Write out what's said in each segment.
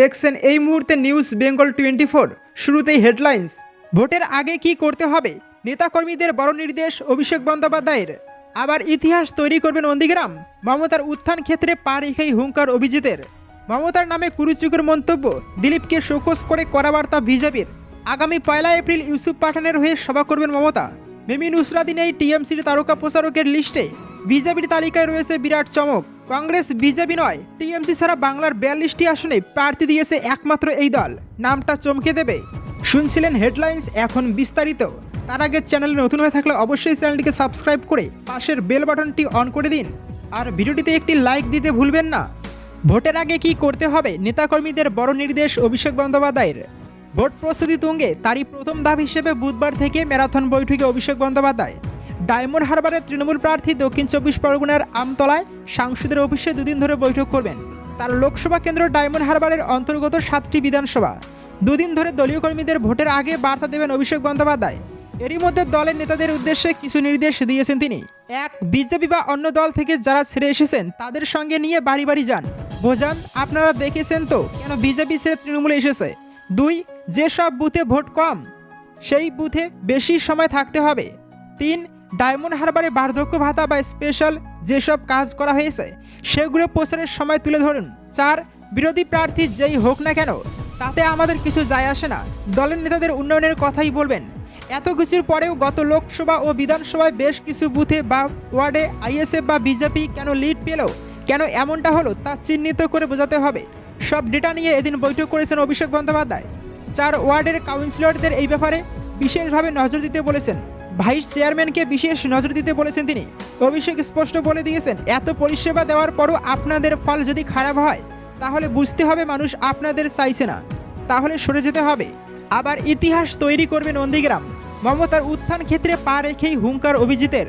দেখছেন এই মুহূর্তে নিউজ বেঙ্গল টোয়েন্টি ফোর শুরুতেই হেডলাইন্স ভোটের আগে কি করতে হবে? নেতাকর্মীদের বড় নির্দেশ অভিষেক বন্দ্যোপাধ্যায়ের। আবার ইতিহাস তৈরি করবেন নন্দীগ্রাম? মমতার উত্থান ক্ষেত্রে পা রেখেই হুঙ্কার অভিজিতের। মমতার নামে কুরুচুকের মন্তব্য, দিলীপকে শোকস করে করা বার্তা বিজেপির। আগামী পয়লা এপ্রিল ইউসুফ পাঠানের হয়ে সভা করবেন মমতা। মেমি নুসরাদিন এই টিএমসির তারকা প্রচারকের লিস্টে। বিজেপির তালিকায় রয়েছে বিরাট চমক। কংগ্রেস, বিজেপি নয়, টিএমসি ছাড়া বাংলার বিয়াল্লিশটি আসনে প্রার্থী দিয়েছে একমাত্র এই দল। নামটা চমকে দেবে। শুনছিলেন হেডলাইন্স, এখন বিস্তারিত। তার আগে চ্যানেলে নতুন হয়ে থাকলে অবশ্যই চ্যানেলটিকে সাবস্ক্রাইব করে পাশের বেল বাটনটি অন করে দিন। আর ভিডিওটিতে একটি লাইক দিতে ভুলবেন না। ভোটের আগে কি করতে হবে? নেতাকর্মীদের বড় নির্দেশ অভিষেক বন্দ্যোপাধ্যায়ের। ভোট প্রস্তুতি তুঙ্গে তারই প্রথম ধাপ হিসেবে বুধবার থেকে ম্যারাথন বৈঠকে অভিষেক বন্দ্যোপাধ্যায়। ডায়মন্ড হারবারের তৃণমূল প্রার্থী দক্ষিণ চব্বিশ পরগনার আমতলায় সাংসদের অফিসে দুদিন ধরে বৈঠক করবেন। তার লোকসভা কেন্দ্র ডায়মন্ড হারবারের অন্তর্গত সাতটি বিধানসভা। দুদিন ধরে দলীয় কর্মীদের ভোটের আগে বার্তা দেবেন অভিষেক বন্দ্যোপাধ্যায়। এরই মধ্যে দলের নেতাদের উদ্দেশ্যে কিছু নির্দেশ দিয়েছেন তিনি। এক, বিজেপি বা অন্য দল থেকে যারা ছেড়ে এসেছেন, তাদের সঙ্গে নিয়ে বাড়ি বাড়ি যান। বোঝান আপনারা দেখেছেন তো কেন বিজেপি ছেড়ে তৃণমূলে এসেছে। দুই, যেসব বুথে ভোট কম, সেই বুথে বেশি সময় থাকতে হবে। তিন ডায়মন্ড হারবারে বার্ধক্য ভাতা বা স্পেশাল যেসব কাজ করা হয়েছে, সেগুলো প্রচারের সময় তুলে ধরুন। চার, বিরোধী প্রার্থী যেই হোক না কেন, তাতে আমাদের কিছু যায় আসে না। দলের নেতাদের উন্নয়নের কথাই বলবেন। এত কিছুর পরেও গত লোকসভা ও বিধানসভায় বেশ কিছু বুথে বা ওয়ার্ডে আইএসএফ বা বিজেপি কেন লিড পেল, কেন এমনটা হলো তা চিহ্নিত করে বোঝাতে হবে। সব ডেটা নিয়ে এদিন বৈঠক করেছেন অভিষেক বন্দ্যোপাধ্যায়। চার, ওয়ার্ডের কাউন্সিলরদের এই ব্যাপারে বিশেষভাবে নজর দিতে বলেছেন। ভাইস চেয়ারম্যানকে বিশেষ নজর দিতে বলেছেন তিনি। অভিষেক স্পষ্ট বলে দিয়েছেন, এত পরিষেবা দেওয়ার পরও আপনাদের ফল যদি খারাপ হয়, তাহলে বুঝতে হবে মানুষ আপনাদের চাইছে না। তাহলে সরে যেতে হবে। আবার ইতিহাস তৈরি করবে নন্দীগ্রাম। মমতার উত্থান ক্ষেত্রে পা রেখেই হুঙ্কার অভিজিতের।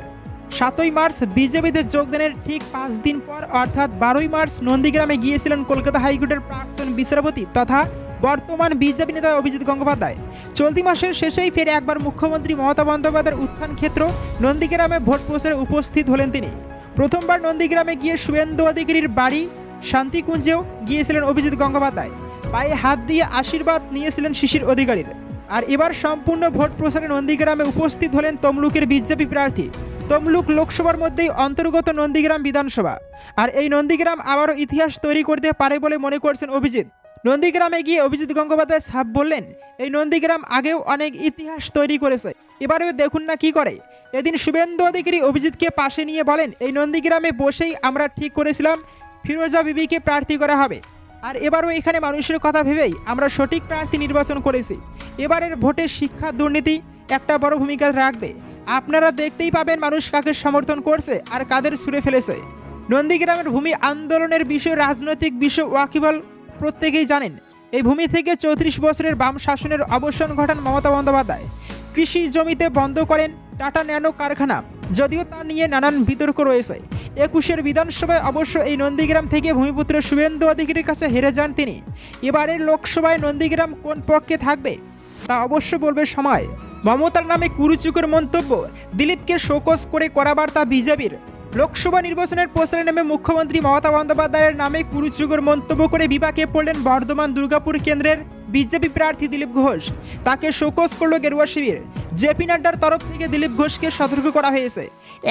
সাতই মার্চ বিজেপিতে যোগদানের ঠিক পাঁচ দিন পর, অর্থাৎ বারোই মার্চ নন্দীগ্রামে গিয়েছিলেন কলকাতা হাইকোর্টের প্রাক্তন বিচারপতি তথা বর্তমান বিজেপি নেতা অভিজিৎ গঙ্গোপাধ্যায়। চলতি মাসের শেষেই ফের একবার মুখ্যমন্ত্রী মমতা বন্দ্যোপাধ্যায়ের উত্থান ক্ষেত্র নন্দীগ্রামে ভোট প্রচারে উপস্থিত হলেন তিনি। প্রথমবার নন্দীগ্রামে গিয়ে শুভেন্দু অধিকারীর বাড়ি শান্তিকুঞ্জেও গিয়েছিলেন অভিজিৎ গঙ্গোপাধ্যায়। পায়ে হাত দিয়ে আশীর্বাদ নিয়েছিলেন শিশির অধিকারীর। আর এবার সম্পূর্ণ ভোট প্রচারে নন্দীগ্রামে উপস্থিত হলেন তমলুকের বিজেপি প্রার্থী। তমলুক লোকসভার মধ্যেই অন্তর্গত নন্দীগ্রাম বিধানসভা। আর এই নন্দীগ্রাম আবারও ইতিহাস তৈরি করতে পারে বলে মনে করছেন অভিজিৎ। নন্দীগ্রামে গিয়ে অভিজিৎ গঙ্গোপাধ্যায় সাপ বললেন, এই নন্দীগ্রাম আগেও অনেক ইতিহাস তৈরি করেছে। এবারেও দেখুন না কি করে। এদিন শুভেন্দু অধিকারী অভিজিৎকে পাশে নিয়ে বলেন, এই নন্দীগ্রামে বসেই আমরা ঠিক করেছিলাম। ফিরোজা বিবিকে প্রার্থী করা হবে। আর এবারও এখানে মানুষের কথা ভেবেই আমরা সঠিক প্রার্থী নির্বাচন করেছি। এবারের ভোটে শিক্ষা দুর্নীতি একটা বড় ভূমিকা রাখবে। আপনারা দেখতেই পাবেন মানুষ কাকে সমর্থন করছে আর কাদের ছুড়ে ফেলেছে। নন্দীগ্রামের ভূমি আন্দোলনের বিষয় রাজনৈতিক বিষয় ওয়াকিবল প্রত্যেকেই জানেন, এই ভূমি থেকে চৌত্রিশ বছরের বাম শাসনের অবসান ঘটান মমতা বন্দ্যোপাধ্যায়। কৃষি জমিতে বন্ধ করেন টাটা ন্যানো কারখানা, যদিও তা নিয়ে নানান বিতর্ক রয়েছে। একুশের বিধানসভায় অবশ্য এই নন্দীগ্রাম থেকে ভূমিপুত্র শুভেন্দু অধিকারীর কাছে হেরে যান তিনি। এবারের লোকসভায় নন্দীগ্রাম কোন পক্ষে থাকবে, তা অবশ্য বলবে সময়। মমতার নামে কুরুচুকের মন্তব্য, দিলীপকে শোকস করে করা বার্তা বিজেপির। লোকসভা নির্বাচনের প্রচারে নেমে মুখ্যমন্ত্রী মমতা বন্দ্যোপাধ্যায়ের নামে কুরুচুকের মন্তব্য করে বিপাকে পড়লেন বর্ধমান দুর্গাপুর কেন্দ্রের বিজেপি প্রার্থী দিলীপ ঘোষ। তাকে শোকস করল গেরুয়া শিবির। জেপি নাড্ডার তরফ থেকে দিলীপ ঘোষকে সতর্ক করা হয়েছে।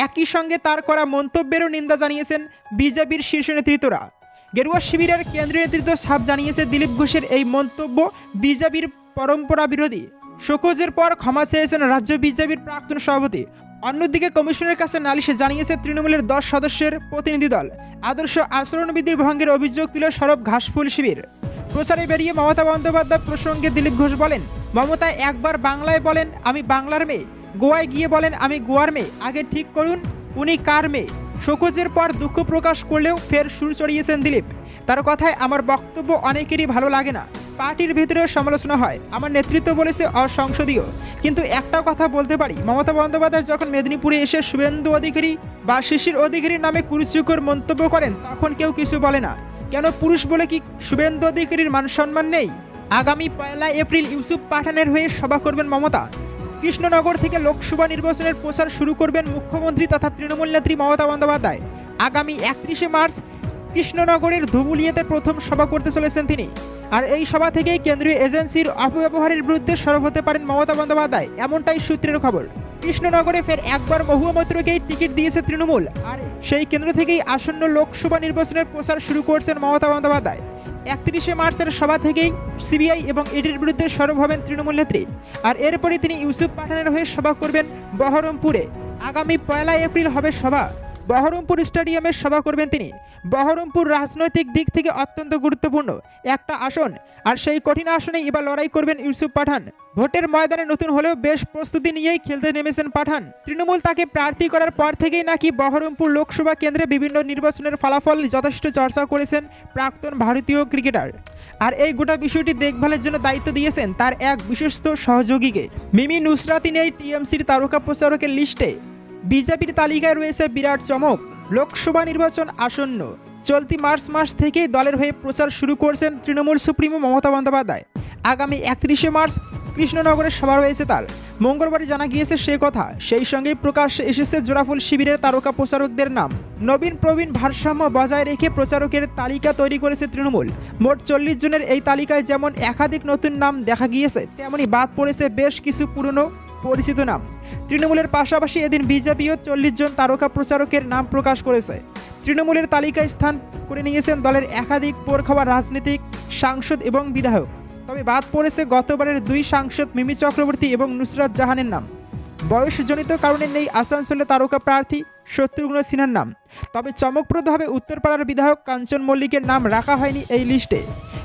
একই সঙ্গে তার করা মন্তব্যেরও নিন্দা জানিয়েছেন বিজেপির শীর্ষ নেতৃত্বরা। গেরুয়া শিবিরের কেন্দ্রীয় নেতৃত্ব সাপ জানিয়েছে দিলীপ ঘোষের এই মন্তব্য বিজেপির পরম্পরা বিরোধী। শোকজের পর ক্ষমা চেয়েছেন রাজ্য বিজেপির প্রাক্তন সভাপতি অন্যদিকে কমিশনের কাছে নালিশে জানিয়েছে তৃণমূলের দশ সদস্যের প্রতিনিধি দল। আদর্শ আচরণবিধির ভঙ্গের অভিযোগ তুলে সরব ঘাসফুল শিবির। প্রচারে বেরিয়ে মমতা বন্দ্যোপাধ্যায় প্রসঙ্গে দিলীপ ঘোষ বলেন, মমতা একবার বাংলায় বলেন, আমি বাংলার মেয়ে। গোয়ায় গিয়ে বলেন, আমি গোয়ার মেয়ে। আগে ঠিক করুন, উনি কার মেয়ে। শোকজের পর দুঃখ প্রকাশ করলেও ফের সুর চড়িয়েছেন দিলীপ। তার কথায় আমার বক্তব্য অনেকেরই ভালো লাগে না। পার্টির ভিতরেও সমালোচনা হয়। আমার নেতৃত্ব বলেছে অসংসদীয়। কিন্তু একটা কথা বলতে পারি, মমতা বন্দ্যোপাধ্যায় যখন মেদিনীপুরে এসে শুভেন্দু অধিকারী বা শিশির অধিকারীর নামে কুরুচুকর মন্তব্য করেন, তখন কেউ কিছু বলে না। কেন পুরুষ বলে কি শুভেন্দু অধিকারীর মান সম্মান নেই? আগামী পয়লা এপ্রিল ইউসুফ পাঠানের হয়ে সভা করবেন মমতা। কৃষ্ণনগর থেকে লোকসভা নির্বাচনের প্রচার শুরু করবেন মুখ্যমন্ত্রী তথা তৃণমূল নেত্রী মমতা বন্দ্যোপাধ্যায়। আগামী একত্রিশে মার্চ কৃষ্ণনগরের ধুবুলিয়াতে প্রথম সভা করতে চলেছেন তিনি। আর এই সভা থেকেই কেন্দ্রীয় এজেন্সির অপব্যবহারের বিরুদ্ধে সরব হতে পারেন মমতা বন্দ্যোপাধ্যায়, এমনটাই সূত্রের খবর। কৃষ্ণনগরে ফের একবার মহুয়া মৈত্রকেই টিকিট দিয়েছে তৃণমূল। আর সেই কেন্দ্র থেকেই আসন্ন লোকসভা নির্বাচনের প্রচার শুরু করছেন মমতা বন্দ্যোপাধ্যায়। একত্রিশে মার্চের সভা থেকেই সিবিআই এবং ইডির বিরুদ্ধে সরব হবেন তৃণমূল নেত্রী। আর এরপরে তিনি ইউসুফ পাঠানের হয়ে সভা করবেন বহরমপুরে। আগামী পয়লা এপ্রিল হবে সভা। বহরমপুর স্টেডিয়ামে সভা করবেন তিনি। বহরমপুর রাজনৈতিক দিক থেকে অত্যন্ত গুরুত্বপূর্ণ। একটা আসন, আর সেই কঠিন আসনে এবার লড়াই করবেন ইউসুফ পাঠান। ভোটের ময়দানে নতুন হলেও বেশ প্রস্তুতি নিয়েই খেলতে নেমেছেন পাঠান। তৃণমূল তাকে প্রার্থী করার পর থেকেই নাকি বহরমপুর লোকসভা কেন্দ্রে বিভিন্ন নির্বাচনের ফলাফল যথেষ্ট চর্চা করেছেন প্রাক্তন ভারতীয় ক্রিকেটার। আর এই গোটা বিষয়টি দেখভালের জন্য দায়িত্ব দিয়েছেন তার এক বিশ্বস্ত সহযোগীকে। মিমি নুসরাতি নেই টিএমসির তারকা প্রচারকের লিস্টে। বিজেপির তালিকায় রয়েছে বিরাট চমক। লোকসভা নির্বাচন আসন্ন। চলতি মার্চ মাস থেকেই দলের হয়ে প্রচার শুরু করছেন তৃণমূল সুপ্রিমো মমতা বন্দ্যোপাধ্যায়। আগামী একত্রিশে মার্চ কৃষ্ণনগরের সভা রয়েছে তার। মঙ্গলবারই জানা গিয়েছে সে কথা। সেই সঙ্গেই প্রকাশ্যে এসেছে জোড়াফুল শিবিরের তারকা প্রচারকদের নাম। নবীন প্রবীণ ভারসাম্য বজায় রেখে প্রচারকের তালিকা তৈরি করেছে তৃণমূল। মোট চল্লিশ জনের এই তালিকায় যেমন একাধিক নতুন নাম দেখা গিয়েছে, তেমনি বাদ পড়েছে বেশ কিছু পুরনো পরিচিত নাম। তৃণমূলের পাশাপাশি এদিন বিজেপিও চল্লিশ জন তারকা প্রচারকের নাম প্রকাশ করেছে। তৃণমূলের তালিকায় স্থান করে নিয়েছেন দলের একাধিক পোরখাওয়া রাজনীতিক, সাংসদ এবং বিধায়ক। তবে বাদ পড়েছে গতবারের দুই সাংসদ মিমি চক্রবর্তী এবং নুসরাত জাহানের নাম। বয়সজনিত কারণে নেই আসানসোলে তারকা প্রার্থী শত্রুঘ্ন সিনহার নাম। তবে চমকপ্রদভাবে উত্তরপাড়ার বিধায়ক কাঞ্চন মল্লিকের নাম রাখা হয়নি এই লিস্টে।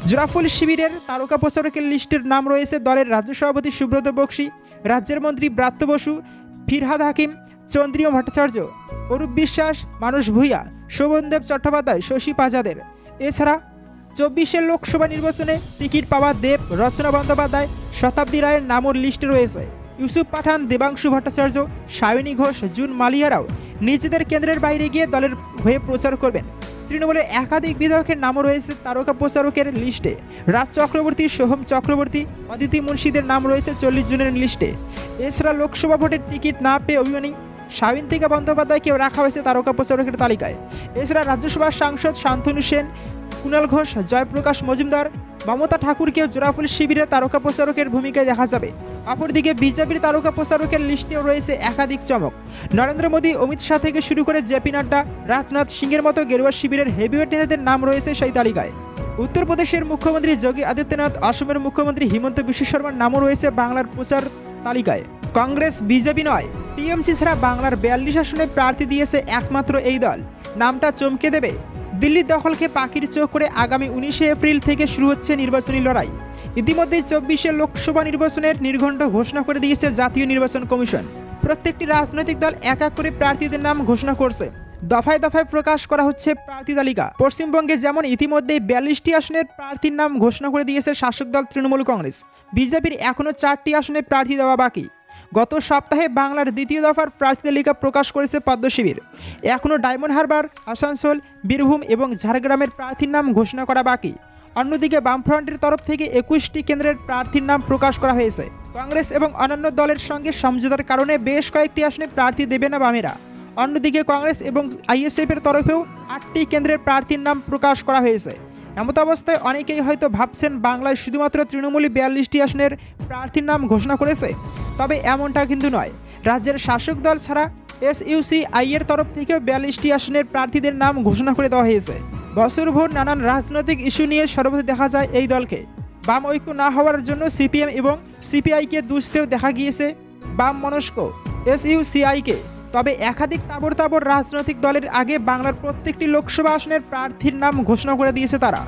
জোরাফুল শিবিরের তারকা প্রচারকের লিস্টের নাম রয়েছে দলের রাজ্য সভাপতি সুব্রত বক্সি, রাজ্যের মন্ত্রী ব্রাত্য বসু, ফিরহাদ হাকিম চন্দ্রীয় ভট্টাচার্য, অরূপ বিশ্বাস, মানস ভূঁইয়া, শোভনদেব চট্টোপাধ্যায়, শশী পাজাদের। এছাড়া চব্বিশের লোকসভা নির্বাচনে টিকিট পাওয়া দেব রচনা বন্দ্যোপাধ্যায়, শতাব্দী রায়ের নামর লিস্টে রয়েছে। ইউসুফ পাঠান, দেবাংশু ভট্টাচার্য সায়নী ঘোষ, জুন মালিয়ারাও নিজেদের কেন্দ্রের বাইরে গিয়ে দলের হয়ে প্রচার করবেন। তৃণমূলের একাধিক বিধায়কের নামও রয়েছে, তারকা প্রচারকের লিস্টে। রাজ চক্রবর্তী, সোহম চক্রবর্তী, অদিতি মুন্সিদের নাম রয়েছে চল্লিশ জনের লিস্টে। এছাড়া লোকসভা ভোটের টিকিট না পেয়ে অভিমানী সাবিন্তিকা বন্দ্যোপাধ্যায়কেও রাখা হয়েছে তারকা প্রচারকের তালিকায়। এছাড়া রাজ্যসভার সাংসদ শান্তনু সেন কুণাল ঘোষ, জয়প্রকাশ মজুমদার, মমতা ঠাকুরকেও জোড়াফুল শিবিরে তারকা প্রচারকের ভূমিকায় দেখা যাবে। অপরদিকে বিজেপির তারকা প্রচারকের লিস্টেও রয়েছে একাধিক চমক। নরেন্দ্র মোদী, অমিত শাহ থেকে শুরু করে জেপি নাড্ডা, রাজনাথ সিংয়ের মতো গেরুয়া শিবিরের হেভিওয়েট নেতাদের নাম রয়েছে সেই তালিকায়। উত্তরপ্রদেশের মুখ্যমন্ত্রী যোগী আদিত্যনাথ, অসমের মুখ্যমন্ত্রী হিমন্ত বিশ্ব শর্মার নামও রয়েছে বাংলার প্রচার তালিকায়। কংগ্রেস, বিজেপি নয়, টিএমসি ছাড়া বাংলার বিয়াল্লিশ আসনে প্রার্থী দিয়েছে একমাত্র এই দল। নামটা চমকে দেবে দিল্লির দখলকে পাখির চোখ করে আগামী উনিশে এপ্রিল থেকে শুরু হচ্ছে নির্বাচনী লড়াই। ইতিমধ্যে চব্বিশে লোকসভা নির্বাচনের নির্ঘণ্ট ঘোষণা করে দিয়েছে জাতীয় নির্বাচন কমিশন। প্রত্যেকটি রাজনৈতিক দল এক এক করে প্রার্থীদের নাম ঘোষণা করছে। দফায় দফায় প্রকাশ করা হচ্ছে প্রার্থী তালিকা। পশ্চিমবঙ্গে যেমন ইতিমধ্যেই বিয়াল্লিশটি আসনের প্রার্থীর নাম ঘোষণা করে দিয়েছে শাসক দল তৃণমূল কংগ্রেস। বিজেপির এখনও চারটি আসনে প্রার্থী দেওয়া বাকি। গত সপ্তাহে বাংলার দ্বিতীয় দফার প্রার্থী তালিকা প্রকাশ করেছে পদ্ম শিবির। এখনও ডায়মন্ড হারবার, আসানসোল, বীরভূম এবং ঝাড়গ্রামের প্রার্থীর নাম ঘোষণা করা বাকি। অন্যদিকে বামফ্রন্টের তরফ থেকে একুশটি কেন্দ্রের প্রার্থীর নাম প্রকাশ করা হয়েছে। কংগ্রেস এবং অন্যান্য দলের সঙ্গে সমঝোতার কারণে বেশ কয়েকটি আসনে প্রার্থী দেবে না বামেরা। অন্যদিকে কংগ্রেস এবং আইএসএফের তরফেও আটটি কেন্দ্রের প্রার্থীর নাম প্রকাশ করা হয়েছে। এমত অবস্থায় অনেকেই হয়তো ভাবছেন বাংলায় শুধুমাত্র তৃণমূলই বিয়াল্লিশটি আসনের প্রার্থীর নাম ঘোষণা করেছে। তবে এমনটা কিন্তু নয়। রাজ্যের শাসক দল ছাড়া এসইউসি আই এর তরফ থেকেও বিয়াল্লিশটি আসনের প্রার্থীদের নাম ঘোষণা করে দেওয়া হয়েছে। বছরভর নানান রাজনৈতিক ইস্যু নিয়ে সর্বদা দেখা যায় এই দলকে। বাম ঐক্য না হওয়ার জন্য সিপিএম এবং সিপিআইকে দুষতেও দেখা গিয়েছে বাম মনস্ক এসইউসিআইকে। তবে একাধিক তাবর তাবর রাজনৈতিক দলের আগে বাংলার প্রত্যেকটি লোকসভা আসনের প্রার্থীর নাম ঘোষণা করে দিয়েছে তারা।